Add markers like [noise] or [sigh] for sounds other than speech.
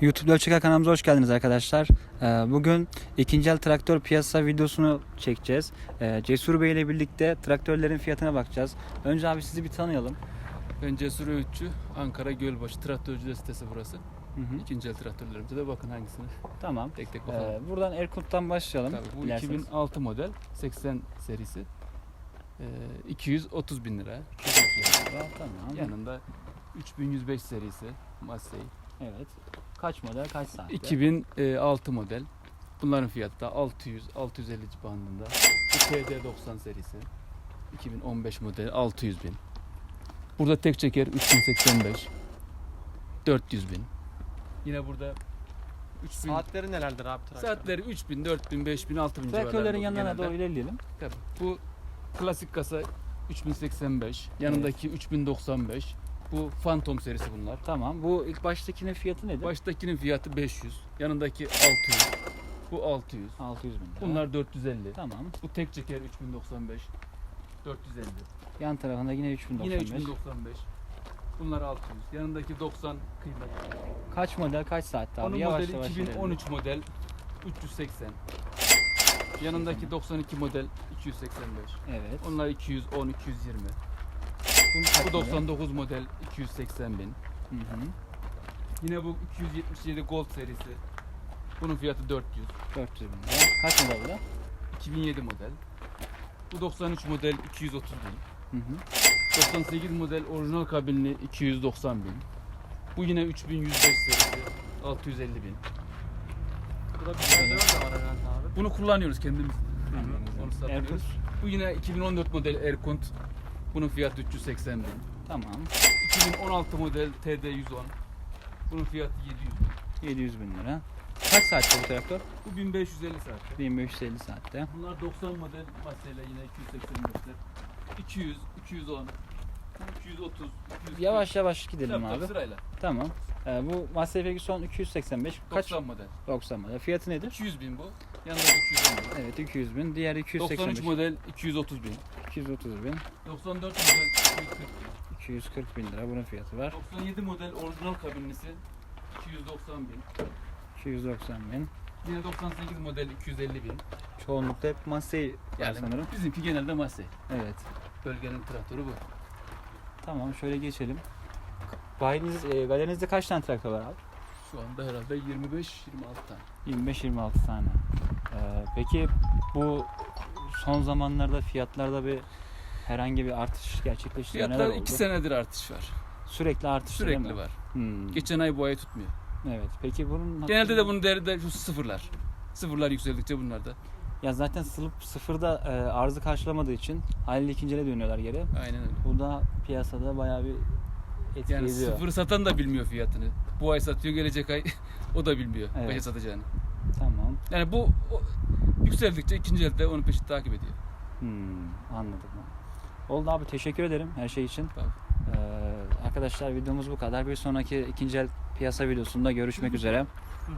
YouTube Ölçeker kanalımıza hoş geldiniz arkadaşlar. Ee, Bugün ikinci el traktör piyasa videosunu çekeceğiz. Ee, Cesur Bey ile birlikte traktörlerin fiyatına bakacağız. Önce abi sizi bir tanıyalım. Ben Cesur Öğütçü, Ankara Gölbaşı Traktörcüler sitesi burası. Hı hı. İkinci el traktörlerimize de bakın hangisini. Tamam. Tek tek bakalım. Ee, buradan Erkut'tan başlayalım. Tabii, bu dilerseniz. 2006 model 80 serisi. Ee, 230 bin lira. Tamam. Yanında 3105 serisi Massey. Evet. Kaç model, kaç saat? 2006 model. Bunların fiyatı da 600 650 bandında. Bu TD90 serisi. 2015 model 600 bin. Burada tek çeker 3085. 400 bin. Yine burada 3000 Saatleri nelerdir abi traktör? Saatleri 3000, 4000, 5000, 6000 Traktörlerin civarlarında yanına genelde. doğru ilerleyelim. Tabii. Bu klasik kasa 3085, yanındaki 3095. Bu Phantom serisi bunlar. Tamam. Bu ilk baştakinin fiyatı nedir? Baştakinin fiyatı 500, yanındaki 600. Bu 600. 600 bin lira. Bunlar 450. Tamam. Bu tek çeker 3095. 450. Yan tarafında yine 3095. Yine 3095. Bunlar 600. Yanındaki 90 kıymet. Kaç model, kaç saatte abi? Onun Yavaş modeli yavaş ilerleyelim. 2013 model 380. Yanındaki 92 model 285. Evet. Onlar 210 220. Bu model? 99 model 280 bin. Hı hı. Yine bu 277 Gold serisi. Bunun fiyatı 400. 400 bin lira. Kaç model bu da? 2007 model. Bu 93 model 230 bin. Hı hı. 98 model orijinal kabinli 290 bin. Bu yine 3105 serisi 650 bin. Burada bir tane de var herhalde abi. Bunu kullanıyoruz kendimiz. Anladım. Onu satıyoruz. Bu yine 2014 model Erkunt. Bunun fiyatı 380 bin. Tamam. 2016 model TD 110. Bunun fiyatı 700 bin. 700 bin lira. Kaç saatte bu traktör? Bu 1550 saatte. 1550 saatte. Bunlar 90 model masayla yine 285'ler. 200, 210, 230, 240. Yavaş yavaş gidelim tabii, abi. sırayla. Tamam. Ee, bu Massey Ferguson 285. Kaç? 90 model. 90 model. Fiyatı nedir? 200 bin bu. Yanındaki 210 bin. Evet 200 bin. Diğer 285. 93 model 230 bin. 230 bin. 94 model 240 bin. 240 bin lira bunun fiyatı var. 97 model orijinal kabinlisi 290 bin. 290 bin. Yine 98 model 250 bin. Çoğunlukla hep Massey Yani sanırım. bizimki genelde Massey. Evet. Bölgenin traktörü bu. Tamam şöyle geçelim. Bayiniz, e, galerinizde kaç tane traktör var abi? Şu anda herhalde 25-26 tane. 25-26 tane. Ee, peki bu son zamanlarda fiyatlarda bir herhangi bir artış gerçekleşti mi? Neler Fiyatlar oldu? 2 senedir artış var. Sürekli artış? Sürekli var. Hmm. Geçen ay bu ay tutmuyor. Evet. Peki bunun Genelde de bunun değeri de şu sıfırlar. Sıfırlar yükseldikçe bunlar da. ya zaten sılıp sıfırda e, arzı karşılamadığı için haliyle ikincile dönüyorlar geri. Aynen öyle. Bu da piyasada bayağı bir etki Yani ediyor. sıfır satan da bilmiyor fiyatını. Bu ay satıyor gelecek ay [laughs] o da bilmiyor Evet. kaça satacağını. Tamam. Yani bu o, yükseldikçe ikinci elde onun peşini takip ediyor. Hmm, anladım. Oldu abi teşekkür ederim her şey için. Tamam. Ee, arkadaşlar videomuz bu kadar. Bir sonraki ikinci el piyasa videosunda görüşmek üzere. Hı hı.